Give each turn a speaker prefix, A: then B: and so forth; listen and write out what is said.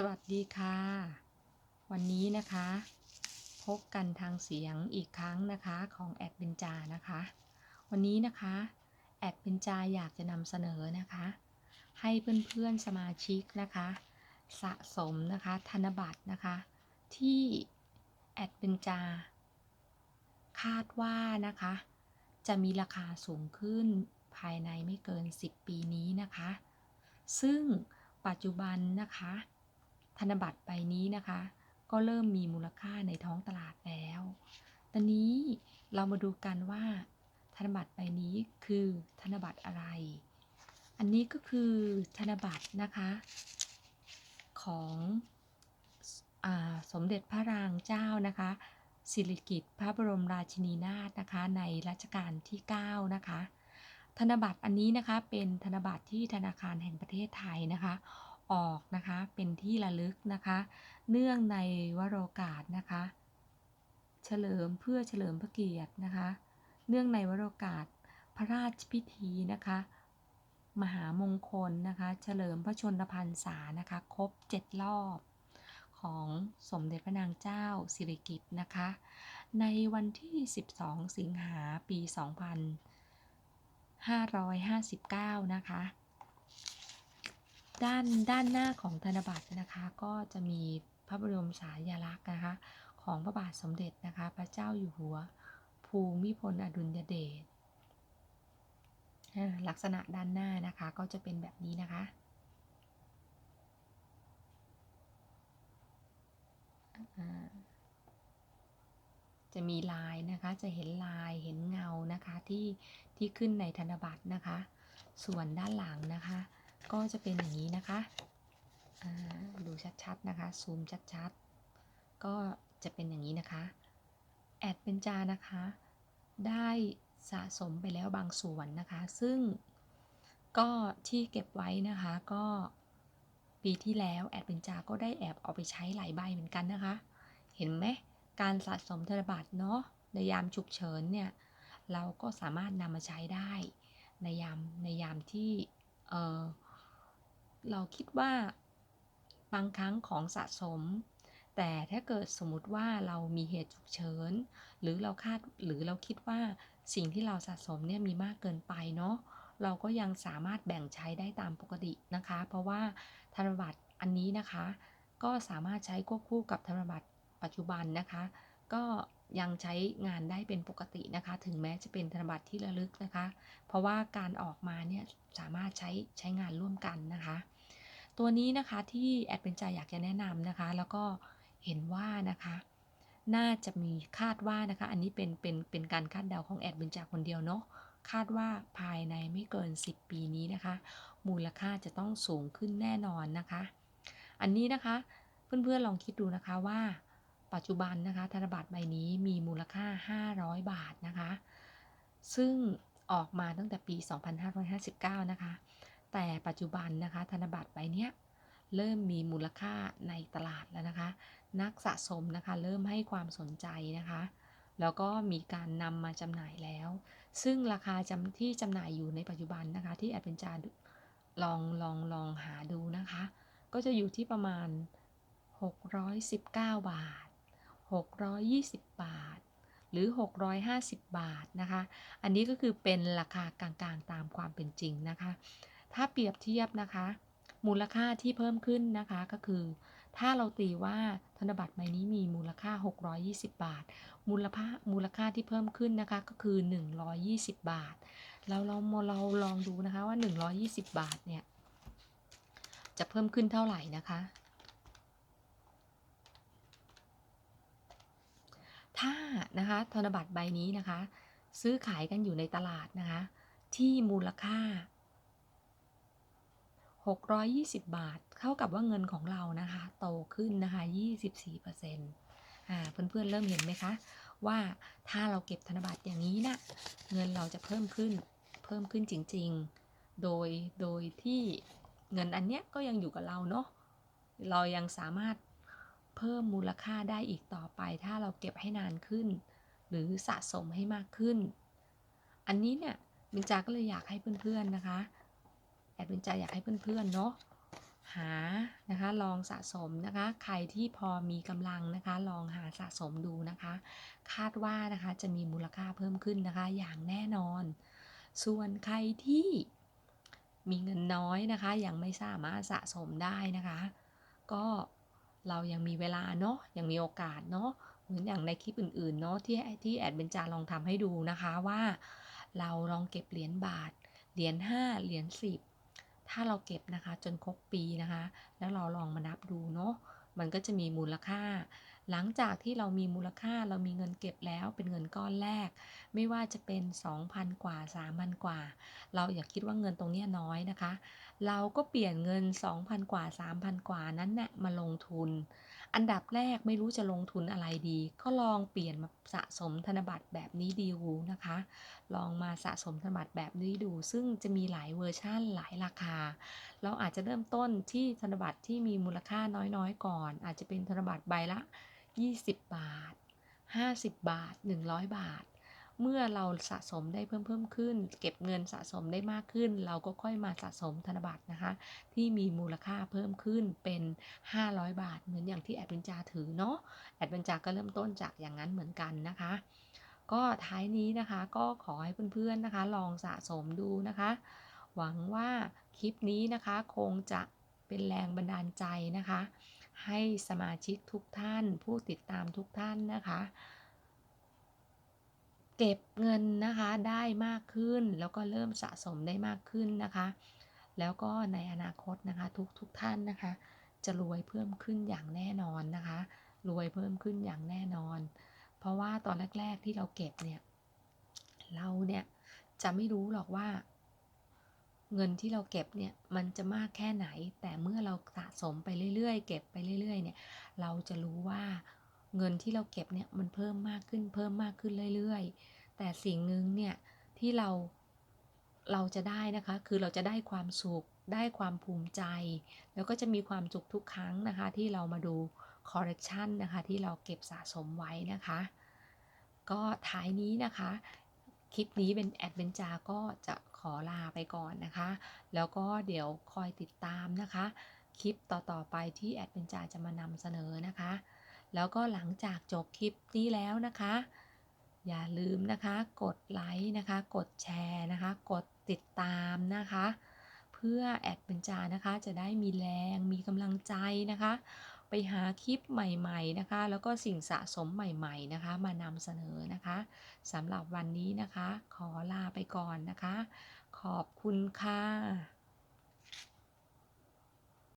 A: สวัสดีค่ะ วันนี้นะคะ พบกันทางเสียงอีกครั้งนะคะของแอดเบนจานะคะ วันนี้นะคะแอดเบนจาอยากจะนำเสนอนะคะ ให้เพื่อนๆสมาชิกนะคะ สะสมนะคะธนบัตรนะคะ ที่แอดเบนจา คาดว่านะคะ จะมีราคาสูงขึ้นภายในไม่เกิน 10 ปีนี้นะคะ ซึ่งปัจจุบันนะคะ ธนบัตรใบนี้นะคะ ก็เริ่มมีมูลค่าในท้องตลาดแล้ว ตอนนี้เรามาดูกันว่า ธนบัตรใบนี้คือธนบัตรอะไร อันนี้ก็คือธนบัตรนะคะ ของอสมเด็จพระรางเจ้านะคะสิริกิติ์พระบรมราชินีนาถนะคะ ในรัชกาลที่ 9 นะคะ ธนบัตรอันนี้นะคะเป็นธนบัตรที่ธนาคารแห่งประเทศไทยนะคะ ออกนะคะเป็นที่ระลึกนะคะ เนื่องในวโรกาสนะคะ เฉลิมเพื่อเฉลิมพระเกียรตินะคะ เนื่องในวโรกาสพระราชพิธีนะคะ มหามงคลนะคะ เฉลิมพระชนมพรรษานะคะครบ7รอบของสมเด็จพระนางเจ้าสิริกิติ์นะคะ ในวันที่ 12 สิงหาปี 2559 นะคะ ด้านด้านหน้าของธนบัตรนะคะ ก็จะมีพระบรมฉายาลักษณ์นะคะ ของพระบาทสมเด็จนะคะ พระเจ้าอยู่หัว ภูมิพลอดุลยเดชลักษณะด้านหน้านะคะก็จะเป็นแบบนี้นะคะจะมีลายนะคะ จะเห็นลายเห็นเงานะคะที่ที่ขึ้นในธนบัตรนะคะ ส่วนด้านหลังนะคะ ก็จะเป็นอย่างนี้นะคะดูชัด ๆ นะคะ ซูมชัด ๆ ก็จะเป็นอย่างนี้นะคะ แอดเป็นจานะคะ ได้สะสมไปแล้วบางส่วนนะคะ ซึ่งก็ที่เก็บไว้นะคะก็ปีที่แล้วแอดเป็นจาก็ได้แอบเอาไปใช้หลายใบเหมือนกันนะคะ เห็นไหมการสะสมธนบัตรเนาะในยามฉุกเฉินเนี่ยเราก็สามารถนำมาใช้ได้ ในยามในยามที่เออ เราคิดว่าบางครั้งของสะสม แต่ถ้าเกิดสมมติว่าเรามีเหตุฉุกเฉินหรือเราคาดหรือเราคิดว่าสิ่งที่เราสะสมเนี่ยมีมากเกินไปเนาะเราก็ยังสามารถแบ่งใช้ได้ตามปกตินะคะ เพราะว่าธนบัตรอันนี้นะคะ ก็สามารถใช้ควบคู่กับธนบัตรปัจจุบันนะคะ ก็ยังใช้งานได้เป็นปกตินะคะ ถึงแม้จะเป็นธนบัตรที่ระลึกนะคะ เพราะว่าการออกมาเนี่ยสามารถใช้ใช้งานร่วมกันนะคะ ตัวนี้นะคะที่แอดเป็นใจอยากจะแนะนำนะคะ แล้วก็เห็นว่านะคะ น่าจะมีคาดว่านะคะ อันนี้เป็นเป็นเป็นการคาดเดาของแอดเป็นจากคนเดียวเนาะคาดว่าภายในไม่เกิน 10 ปีนี้นะคะ มูลค่าจะต้องสูงขึ้นแน่นอนนะคะ อันนี้นะคะ เพื่อนๆลองคิดดูนะคะว่า ปัจจุบันนะคะ ธนบัตรใบนี้มีมูลค่า 500 บาทนะคะ ซึ่งออกมาตั้งแต่ปี 2559 นะคะ แต่ปัจจุบันนะคะ ธนบัตรใบเนี้ยเริ่มมีมูลค่าในตลาดแล้วนะคะ นักสะสมนะคะ เริ่มให้ความสนใจนะคะ แล้วก็มีการนำมาจำหน่ายแล้ว ซึ่งราคาจำที่จำหน่ายอยู่ในปัจจุบันนะคะ ที่แอดเป็นจาลองลองลองหาดูนะคะ ก็จะอยู่ที่ประมาณ 619 บาท 620 บาท หรือ 650 บาทนะคะ อันนี้ก็คือเป็นราคากลางๆตามความเป็นจริงนะคะ ถ้าเปรียบเทียบนะคะ มูลค่าที่เพิ่มขึ้นนะคะก็คือ ถ้าเราตีว่าธนบัตรใบนี้มีมูลค่า 620 บาท มูลค่ามูลค่าที่เพิ่มขึ้นนะคะก็คือ 120 บาท แล้วเราเราลองดูนะคะว่า 120 บาทเนี่ยจะเพิ่มขึ้นเท่าไหร่นะคะถ้านะคะธนบัตรใบนี้นะคะ ซื้อขายกันอยู่ในตลาดนะคะ ที่มูลค่า 620 บาทเข้ากับว่าเงินของเรานะคะ โตขึ้นนะคะ 24%อ่าเพื่อนๆเริ่มเห็นไหมคะ ว่าถ้าเราเก็บธนบัตรอย่างนี้นะเงินเราจะเพิ่มขึ้นเพิ่มขึ้นจริงๆ โดยโดยที่เงินอันเนี้ยก็ยังอยู่กับเราเนาะเรายังสามารถเพิ่มมูลค่าได้อีกต่อไป ถ้าเราเก็บให้นานขึ้น หรือสะสมให้มากขึ้น อันนี้เนี่ยมินจาก็เลยอยากให้เพื่อนๆนะคะ แอดมินจาอยากให้เพื่อนๆเนาะหานะคะลองสะสมนะคะใครที่พอมีกำลังนะคะลองหาสะสมดูนะคะ คาดว่านะคะจะมีมูลค่าเพิ่มขึ้นนะคะอย่างแน่นอน ส่วนใครที่มีเงินน้อยนะคะ ยังไม่สามารถสะสมได้นะคะ ก็เรายังมีเวลาเนาะยังมีโอกาสเนาะเหมือนอย่างในคลิปอื่นๆเนาะที่ที่แอดเบนจาลองทำให้ดูนะคะว่า เราลองเก็บเหรียญบาทเหรียญ5เหรียญ10 ถ้าเราเก็บนะคะจนครบปีนะคะ แล้วเราลองมานับดูเนาะมันก็จะมีมูลค่า หลังจากที่เรามีมูลค่าเรามีเงินเก็บแล้วเป็นเงินก้อนแรก ไม่ว่าจะเป็น 2,000 กว่า 3,000 กว่า เราอย่าคิดว่าเงินตรงนี้น้อยนะคะ เราก็เปลี่ยนเงิน 2,000 กว่า 3,000 กว่านั้นนะ่ะมาลงทุน อันดับแรกไม่รู้จะลงทุนอะไรดี ก็ลองเปลี่ยนมาสะสมธนบัตรแบบนี้ดีวูนะคะ ลองมาสะสมธนบัตรแบบนี้ดู ซึ่งจะมีหลายเวอร์ชั่นหลายราคา เราอาจจะเริ่มต้นที่ธนบัตรที่มีมูลค่าน้อยๆ ก่อน อาจจะเป็นธนบัตรใบละ 20 บาท 50 บาท 100 บาท เมื่อเราสะสมได้เพิ่มเพิ่มขึ้น เก็บเงินสะสมได้มากขึ้น เราก็ค่อยมาสะสมธนบัตรนะคะ ที่มีมูลค่าเพิ่มขึ้นเป็น 500 บาท เหมือนอย่างที่แอดเวนจาถือเนาะแอดเวนจาก็เริ่มต้นจากอย่างนั้นเหมือนกันนะคะก็ท้ายนี้นะคะก็ขอให้เพื่อนๆนะคะ ลองสะสมดูนะคะ หวังว่าคลิปนี้นะคะคงจะเป็นแรงบันดาลใจนะคะ ให้สมาชิกทุกท่าน ผู้ติดตามทุกท่านนะคะ เก็บเงินนะคะได้มากขึ้น แล้วก็เริ่มสะสมได้มากขึ้นนะคะ แล้วก็ในอนาคตนะคะทุกทุกท่านนะคะ จะรวยเพิ่มขึ้นอย่างแน่นอนนะคะ รวยเพิ่มขึ้นอย่างแน่นอน เพราะว่าตอนแรก ๆที่เราเก็บเนี่ยเราเนี่ยจะไม่รู้หรอกว่า เงินที่เราเก็บเนี่ยมันจะมากแค่ไหน แต่เมื่อเราสะสมไปเรื่อยๆ เก็บไปเรื่อยๆเนี่ยเราจะรู้ว่าเงินที่เราเก็บเนี่ยมันเพิ่มมากขึ้นเพิ่มมากขึ้นเรื่อยๆ แต่สิ่งหนึ่งเนี่ยที่เราเราจะได้นะคะ คือเราจะได้ความสุขได้ความภูมิใจ แล้วก็จะมีความสุขทุกครั้งนะคะ ที่เรามาดูคอร์เรคชันนะคะ ที่เราเก็บสะสมไว้นะคะ ก็ท้ายนี้นะคะ คลิปนี้เป็นแอดเวนจาก็จะขอลาไปก่อนนะคะ แล้วก็เดี๋ยวคอยติดตามนะคะ คลิปต่อๆไปที่แอดเวนจาจะมานำเสนอนะคะ แล้วก็หลังจากจบคลิปนี้แล้วนะคะ อย่าลืมนะคะ กดไลค์นะคะ กดแชร์นะคะ กดติดตามนะคะ เพื่อแอดเวนจานะคะจะได้มีแรงมีกำลังใจนะคะ ไปหาคลิปใหม่ๆนะคะ แล้วก็สิ่งสะสมใหม่ๆนะคะ มานำเสนอนะคะสำหรับวันนี้นะคะ ขอลาไปก่อนนะคะ ขอบคุณค่ะ